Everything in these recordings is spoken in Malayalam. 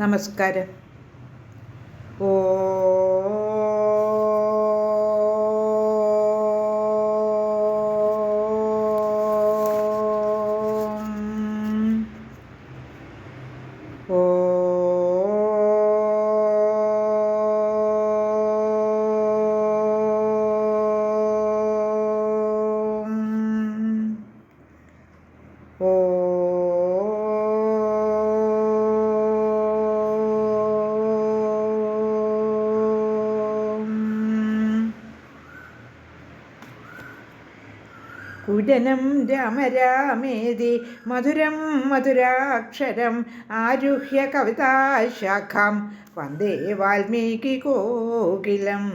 നമസ്കാരം. കുരനം രാമരാമേതി മധുരം മധുരാക്ഷരം ആരുഹ്യ കവിതാശാഖം വന്ദേ വാൽമീകി കോകിലം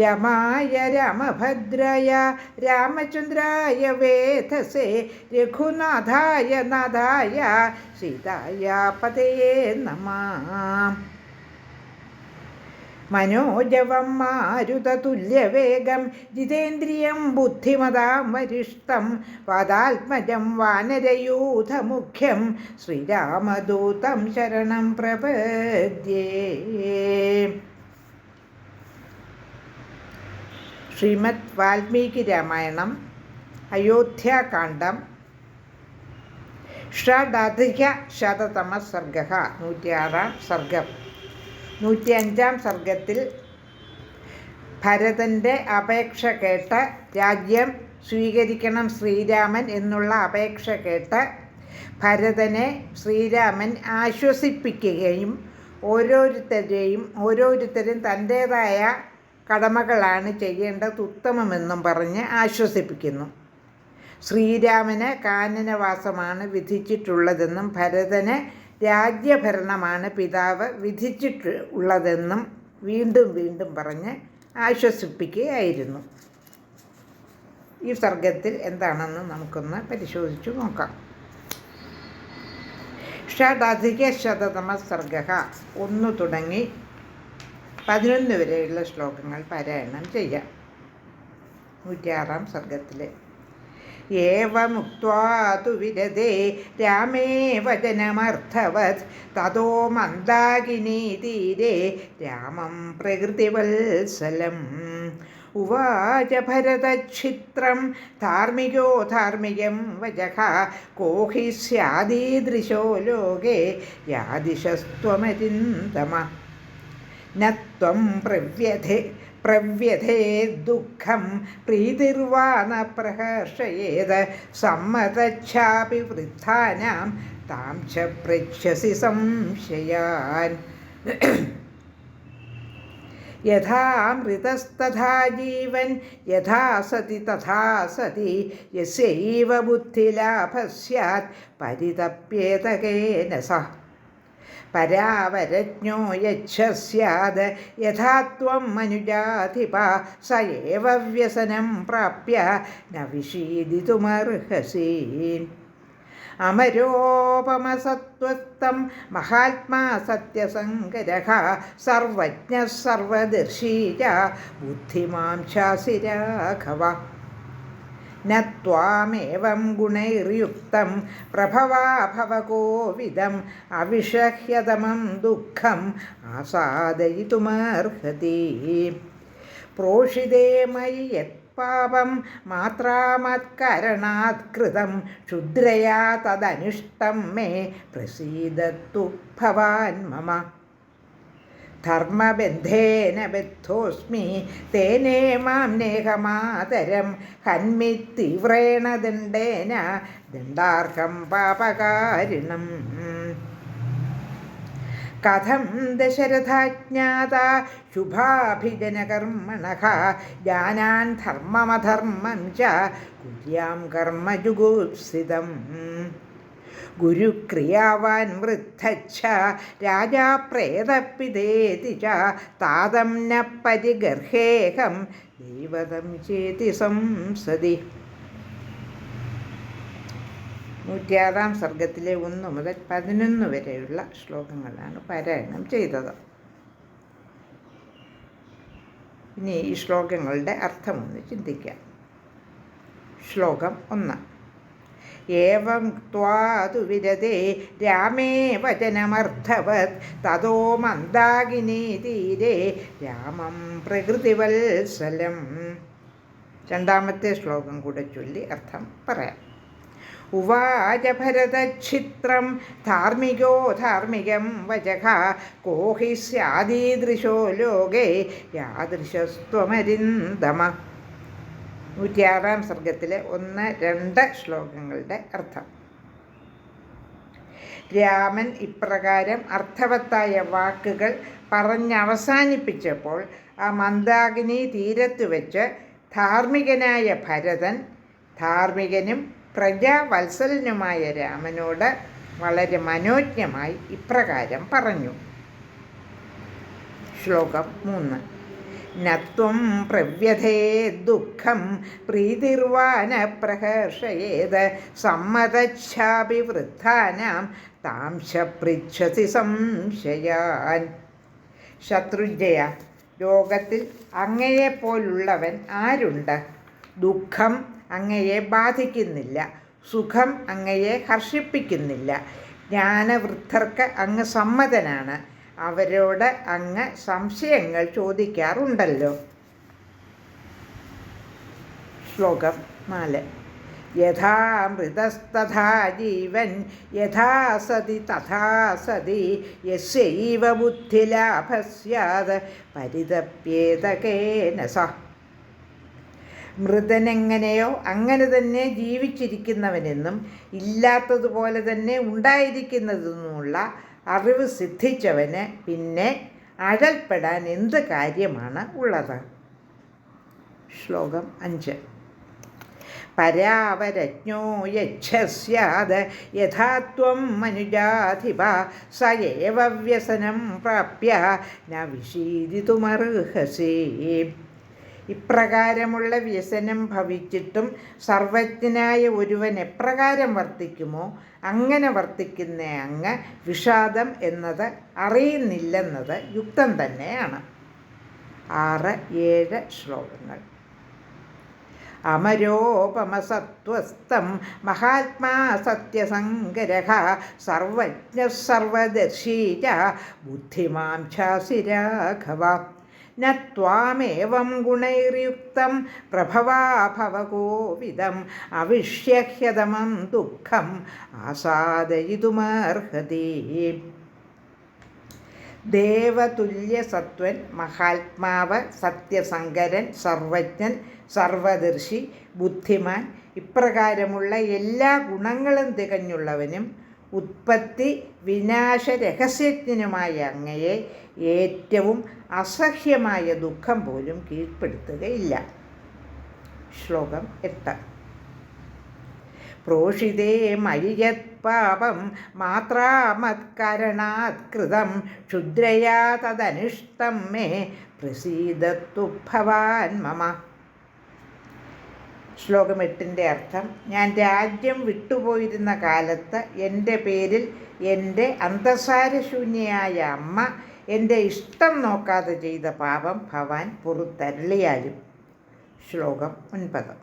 രമായ രാമഭദ്രായ രാമചന്ദ്രായ വേധസേ രഘുനാഥായ നാഥായ സീതായ പതയേ നമ മനോജവം മാരുതതുല്യവേഗം ജിതേന്ദ്രിയം ബുദ്ധിമതാം വരിഷ്ടം വാദാത്മജം വാനരയൂഥമുഖ്യം ശ്രീരാമദൂതം ശരണം പ്രപദ്യേ. ശ്രീമദ് വാൽമീകി രാമായണം അയോധ്യാകാന്ഡം ഷഡധിക ശതതമ സർഗ നൂറ്റിയാറാം സർഗം. നൂറ്റിയഞ്ചാം സർഗത്തിൽ ഭരതന്റെ അപേക്ഷ കേട്ട് രാജ്യം സ്വീകരിക്കണം ശ്രീരാമൻ എന്നുള്ള അപേക്ഷ കേട്ട് ഭരതനെ ശ്രീരാമൻ ആശ്വസിപ്പിക്കുകയും ഓരോരുത്തരെയും ഓരോരുത്തരും തന്റേതായ കടമകളാണ് ചെയ്യേണ്ടത് ഉത്തമമെന്നും പറഞ്ഞ് ആശ്വസിപ്പിക്കുന്നു. ശ്രീരാമന് കാനനവാസമാണ് വിധിച്ചിട്ടുള്ളതെന്നും ഭരതന് രാജ്യഭരണമാണ് പിതാവ് വിധിച്ചിട്ട് ഉള്ളതെന്നും വീണ്ടും വീണ്ടും പറഞ്ഞ് ആശ്വസിപ്പിക്കുകയായിരുന്നു. ഈ സർഗത്തിൽ എന്താണെന്ന് നമുക്കൊന്ന് പരിശോധിച്ചു നോക്കാം. ഷഡധിക ശതതമ സർഗ ഒന്ന് തുടങ്ങി പതിനൊന്ന് വരെയുള്ള ശ്ലോകങ്ങൾ പാരായണം ചെയ്യാം. നൂറ്റിയാറാം സർഗത്തിലെ ഏവമുക്വാതു വിരതേ. രാമേ വചനമർത്ഥവത്. തതോ മന്ദാകിനി തീരെ. രാമം പ്രകൃതിവത്സലം. ഉവാച ഭരതക്ഷിത്രം ധാർമ്മികോ ധാർമ്മികം വചഃ. കോഹി സ്യാദീദൃശോ ലോകേ. യാദിശസ്ത്വമരിന്തമ നത്വം പ്രവ്യഥേ പ്രവ്യഥേ ദുഃഖം പ്രീതിർവാന പ്രഹർഷയേത് സമ്മതച്ഛാപി വൃദ്ധാനാം താം ച പൃച്ഛസി സംശയാൻ. യഥാമൃതസ്തഥാ ജീവൻ യഥാ സതി തഥാ സതി യസൈവ ബുദ്ധിലാഭ സ്യാത് പരിതപ്യേതകേന സ പരാവരജ്ഞോ യച്ഛ സ്യാത് യഥാത്വം മനുജാധിപ സ ഏവ വ്യസനം പ്രാപ്യ ന വിഷീദിതുമർഹസി. അമരോപമസത്വസ്തം മഹാത്മാ സത്യസങ്കര സർവജ്ഞ സർവദർശീ ബുദ്ധിമാം ശാസി രാഘവ ന ത്വാമേവം ഗുണൈർയുക്തം പ്രഭവാഭവകോവിദം അവിഷഹ്യതമം ദുഃഖം ആസാദയിതുമർഹതി. പ്രോഷിതേ മയി യത്പാപം മാത്രാമത്കരണാത് കൃതം. ക്ഷുദ്രയാ തദനിഷ്ടം മേ പ്രസീദത്തു ഭവാൻ മമ. ധർമ്മബന്ധേന ബദ്ധോസ്മി. തേനേ മാം നേഹമാതരം ഹന്മി തീവ്രേണ ദണ്ഡേന ദണ്ഡാർഹം പാപകാരിണം. കഥം ദശരഥാജ്ഞാത ശുഭാഭിജനകർമ്മണ ജാനാൻ ധർമ്മമധർമ്മം ച കുര്യാം കർമ്മജുഗുപ്സിതം ഗുരുക്രിയാവാൻ വൃദ്ധച്ഛ രാജാ പ്രേതപ്പിതേതി ച താതം ന പരിഗർഹേഹം ദൈവതം ചേതി സംസതി. നൂറ്റിയാറാം സർഗത്തിലെ ഒന്ന് മുതൽ പതിനൊന്ന് വരെയുള്ള ശ്ലോകങ്ങളാണ് പാരായണം ചെയ്തത്. ഇനി ഈ ശ്ലോകങ്ങളുടെ അർത്ഥമൊന്ന് ചിന്തിക്കാം. ശ്ലോകം ഒന്ന്. ഏവം ത്വാതു വിരതേ. രാമേ വചനമർത്ഥവത്. തതോ മന്ദാകിനി തീരെ. രാമം പ്രകൃതിവത്സലം. രണ്ടാമത്തെ ശ്ലോകം കൂടെ ചൊല്ലി അർത്ഥം പറയാം. ഉവാച ഭരതക്ഷിത്രം ധാർമ്മികോ ധാർമ്മികം വചക. കോ സ്യാദീദൃശോ ലോകേ. യാദൃശസ്ത്വമരിന്ദമ. നൂറ്റിയാറാം സർഗത്തിലെ ഒന്ന് രണ്ട് ശ്ലോകങ്ങളുടെ അർത്ഥം. രാമൻ ഇപ്രകാരം അർത്ഥവത്തായ വാക്കുകൾ പറഞ്ഞവസാനിപ്പിച്ചപ്പോൾ ആ മന്ദാകിനി തീരത്ത് വെച്ച് ധാർമ്മികനായ ഭരതൻ ധാർമ്മികനും പ്രജാവത്സലനുമായ രാമനോട് വളരെ മനോജ്ഞമായി ഇപ്രകാരം പറഞ്ഞു. ശ്ലോകം മൂന്ന്. നത്വം പ്രവ്യഥേ ദുഃഖം പ്രീതിർവാന പ്രഹർഷയേത് സമ്മതച്ഛാപി വൃദ്ധാനാം താംശ സംശയാൻ. ശത്രുജയ ലോകത്തിൽ അങ്ങയെപ്പോലുള്ളവൻ ആരുണ്ട്? ദുഃഖം അങ്ങയെ ബാധിക്കുന്നില്ല സുഖം അങ്ങയെ ഹർഷിപ്പിക്കുന്നില്ല. ജ്ഞാനവൃദ്ധർക്ക് അങ്ങ് സമ്മതനാണ്. അവരോട് അങ്ങ് സംശയങ്ങൾ ചോദിക്കാറുണ്ടല്ലോ. ശ്ലോകം നാല്. യഥാ മൃതസ്തഥാ ജീവൻ യഥാ സതി തഥാ ബുദ്ധിലാഭ സ്യാത് പരിതപ്യേതകേന സ. മൃതനെങ്ങനെയോ അങ്ങനെ തന്നെ ജീവിച്ചിരിക്കുന്നവനെന്നും ഇല്ലാത്തതുപോലെ തന്നെ ഉണ്ടായിരിക്കുന്നതെന്നുമുള്ള അറിവ് സിദ്ധിച്ചവന് പിന്നെ അഴൽപ്പെടാൻ എന്ത് കാര്യമാണ് ഉള്ളത്? ശ്ലോകം അഞ്ച്. പരാവരജ്ഞോ യക്ഷ്യാത് യഥാത്വം മനുജാധിപ സ ഏവ വ്യസനം പ്രാപ്യ ന വിഷീദിതുമർഹസേ ഇപ്രകാരമുള്ള വ്യസനം ഭവിച്ചിട്ടും സർവജ്ഞനായ ഒരുവൻ എപ്രകാരം വർത്തിക്കുമോ? അങ്ങനെ വർത്തിക്കുന്ന അങ്ങ് വിഷാദം എന്നത് അറിയുന്നില്ലെന്നത് യുക്തം തന്നെയാണ്. ആറ് ഏഴ് ശ്ലോകങ്ങൾ. അമരോപമസത്വസ്ഥം മഹാത്മാ സത്യസങ്കര സർവജ്ഞ സർവദർശീ ച ബുദ്ധിമാം ഛാസി രാഘവ ഗുണൈരുക്തം പ്രഭവാഭവകോവിധം അവിഷ്യഹ്യതമം ദുഃഖം ആസാദയിതുമർഹതി. ദേവതുല്യസത്വൻ മഹാത്മാവ് സത്യസങ്കരൻ സർവജ്ഞൻ സർവദർശി ബുദ്ധിമാൻ ഇപ്രകാരമുള്ള എല്ലാ ഗുണങ്ങളും തികഞ്ഞുള്ളവനും ഉത്പത്തി വിനാശ രഹസ്യജ്ഞനുമായ അങ്ങയെ ഏറ്റവും അസഹ്യമായ ദുഃഖം പോലും കീഴ്പ്പെടുത്തുകയില്ല. ശ്ലോകം എട്ട്. പ്രോഷിതേ മരിയത് പാപം മാത്രാമത്കരണാത് കൃതം ക്ഷുദ്രയാ തദനിഷ്ടം മേ പ്രസീദത്തു ഭവാൻ മമ. ശ്ലോകം എട്ടിന്റെ അർത്ഥം ഞാൻ രാജ്യം വിട്ടുപോയിരുന്ന കാലത്ത് എന്റെ പേരിൽ എന്റെ അന്തസാരശൂന്യയായ അമ്മ എന്റെ ഇഷ്ടം നോക്കാതെ ചെയ്ത പാപം ഭവാൻ പുറത്തരളിയാലും. ശ്ലോകം ഒൻപത്.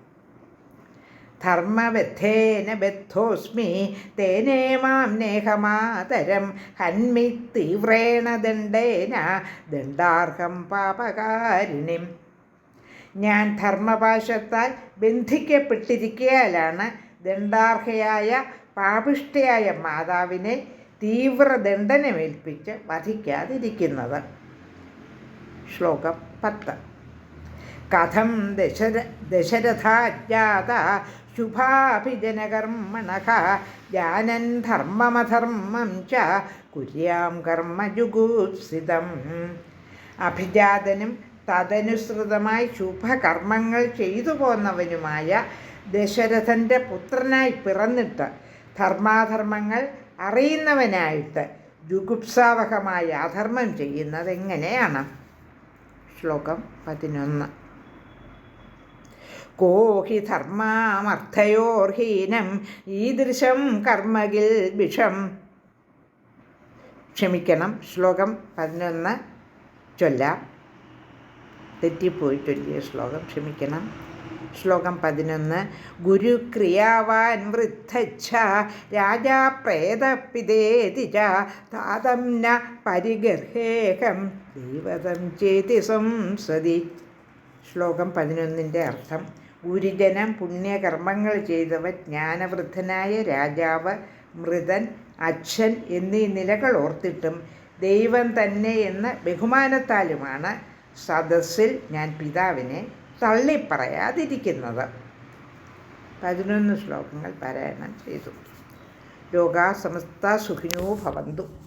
ധർമ്മബദ്ധേന ബദ്ധോസ്മി തേനേ മാം നേഹമാതരം ഹന്മി തീവ്രേണ ദണ്ഡേന ദണ്ഡാർഹം പാപകാരിണിം. ഞാൻ ധർമ്മപാശത്താൽ ബന്ധിക്കപ്പെട്ടിരിക്കയാലാണ് ദണ്ഡാർഹയായ പാപിഷ്ടയായ മാതാവിനെ തീവ്ര ദണ്ഡനമേൽപ്പിച്ച് വധിക്കാതിരിക്കുന്നത്. ശ്ലോകം പത്ത്. കഥം ദശര ദശരഥാജ്ഞാത ശുഭാഭിജനകർമ്മണ ജാനൻ ധർമ്മമധർമ്മം ച കുര്യാം കർമ്മ ജുഗൂപ്സിതം അഭിജാതനും തദനുസൃതമായി ശുഭകർമ്മങ്ങൾ ചെയ്തു പോന്നവനുമായ ദശരഥന്റെ പുത്രനായി പിറന്നിട്ട് ധർമാധർമ്മങ്ങൾ അറിയുന്നവനായിട്ട് ജുഗുപ്സാവഹമായ അധർമ്മം ചെയ്യുന്നത് എങ്ങനെയാണ് ശ്ലോകം പതിനൊന്ന്. കോഹി ധർമാമർത്ഥയോർഹീനം ഈദൃശം കർമ്മകിൽ വിഷം. ക്ഷമിക്കണം ശ്ലോകം പതിനൊന്ന് ചൊല്ലാം. തെറ്റിപ്പോയി ചൊല്ലിയ ശ്ലോകം ക്ഷമിക്കണം. ശ്ലോകം പതിനൊന്ന്. ഗുരു ക്രിയാവാൻ വൃദ്ധച്ഛ രാജാ പ്രേതപിതേതി ച താതം ന പരിഗർഹേഹം ദൈവതം ചേതി സംസതി. ശ്ലോകം പതിനൊന്നിന്റെ അർത്ഥം ഗുരുജനം പുണ്യകർമ്മങ്ങൾ ചെയ്തവൻ ജ്ഞാനവൃദ്ധനായ രാജാവ് മൃതൻ അച്ഛൻ എന്നീ നിലകൾ ഓർത്തിട്ടും ദൈവം തന്നെ എന്ന ബഹുമാനത്താലുമാണ് സദസ്സിൽ ഞാൻ പിതാവിനെ തള്ളിപ്പറയാതിരിക്കുന്നത്. പതിനൊന്ന് ശ്ലോകങ്ങൾ പാരായണം ചെയ്തു. ലോകാ സമസ്ത സുഖിനോ ഭവന്തു.